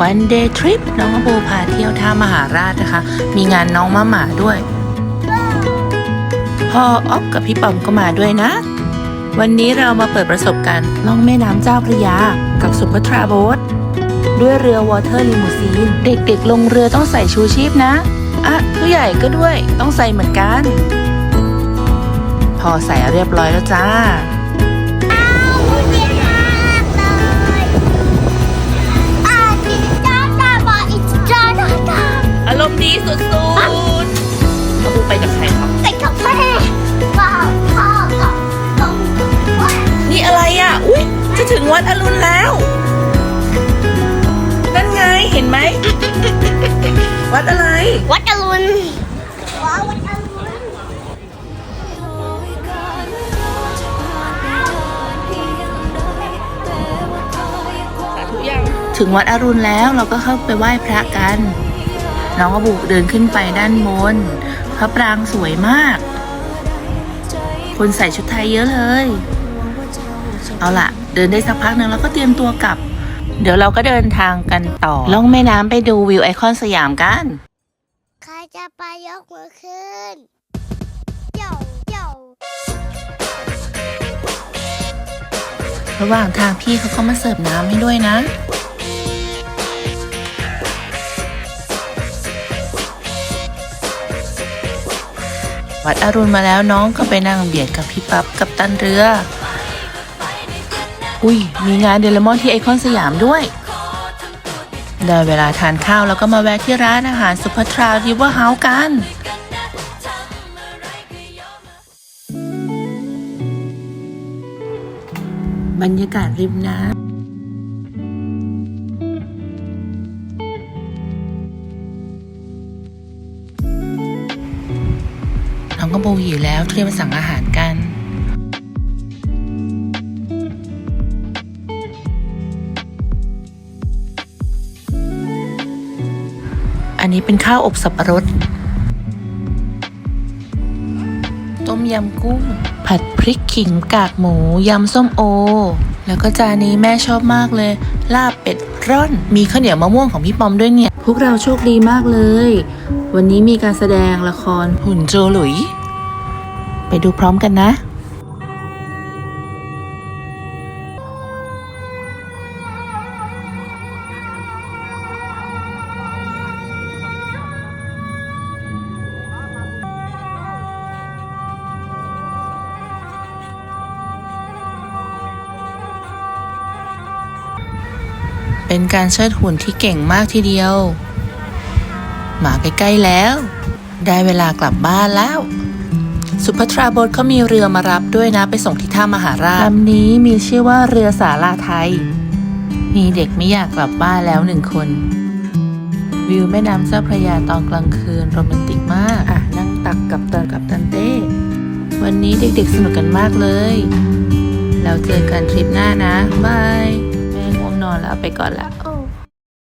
วันเดย์ทริปน้องโบพาเที่ยวท่ามหาราชนะคะ มีงานน้องมะหมาด้วย พ่ออ๊อฟกับพี่ปอมก็มาด้วยนะ วันนี้เรามาเปิดประสบการณ์ล่องแม่น้ำเจ้าพระยา กับสุภัทราโบ๊ทด้วยเรือวอเตอร์ลิมูซีน เด็กๆ ลงเรือต้องใส่ชูชีพนะ อะ ผู้ใหญ่ก็ด้วยต้องใส่เหมือนกัน พอใส่เรียบร้อยแล้วจ้า ดีสุดๆเขาดูไปกับใครครับนี่อะไรอะ อุ๊ยจะถึงวัดอรุณแล้ว นั่นไงเห็นไหม วัดอะไร วัดอรุณว้าววัดอรุณถึงวัดอรุณแล้วเราก็เข้าไปไหว้พระกัน น้องอบุเดินขึ้นไปด้านบนพระปรางสวยมาก คนใส่ชุดไทยเยอะเลย เอาล่ะ เดินได้สักพักหนึ่งแล้วก็เตรียมตัวกลับ เดี๋ยวเราก็เดินทางกันต่อ ล่องแม่น้ำไปดูวิวไอคอนสยามกัน ใครจะไปยกมือขึ้นโยโยระหว่างทางพี่เขาก็มาเสิร์ฟน้ำให้ด้วยนะ วัดอรุณมาแล้วน้องก็ไปนั่งเบียดกับพี่ปั๊บกับตันเรือ อุ้ยมีงานเดลมอนที่ไอคอนสยามด้วยได้เวลาทานข้าวแล้วก็มาแวะที่ร้านอาหารสุภัทราริเวอร์เฮาส์กันบรรยากาศริมน้ำ องก็โบหิวแล้วเตรียมสั่งอาหารกัน อันนี้เป็นข้าวอบสับปะรด ต้มยำกุ้ง ผัดพริกขิงกากหมู ยำส้มโอ แล้วก็จานนี้แม่ชอบมากเลย ลาบเป็ดร่อน มีข้าวเหนียวมะม่วงของพี่ปอมด้วยเนี่ย พวกเราโชคดีมากเลยวันนี้มีการแสดงละครหุ่นโจหลุย ไปดูพร้อมกันนะเป็นการเชิดหุ่นที่เก่งมากทีเดียวหมาใกล้ ๆ แล้ว ได้เวลากลับบ้านแล้ว สุภัทราบดเขามีเรือมารับด้วยนะไปส่งที่ท่ามหาราชลำนี้มีชื่อว่าเรือสาลาไทย มีเด็กไม่อยากกลับบ้านแล้วหนึ่งคน วิวแม่น้ำเจ้าพระยาตอนกลางคืนโรแมนติกมาก อะ นั่งตักกับเตอกับตันเต้ วันนี้เด็กๆสนุกกันมากเลยแล้วเจอกันทริปหน้านะบายแม่ง่วงนอนแล้วไปก่อนละ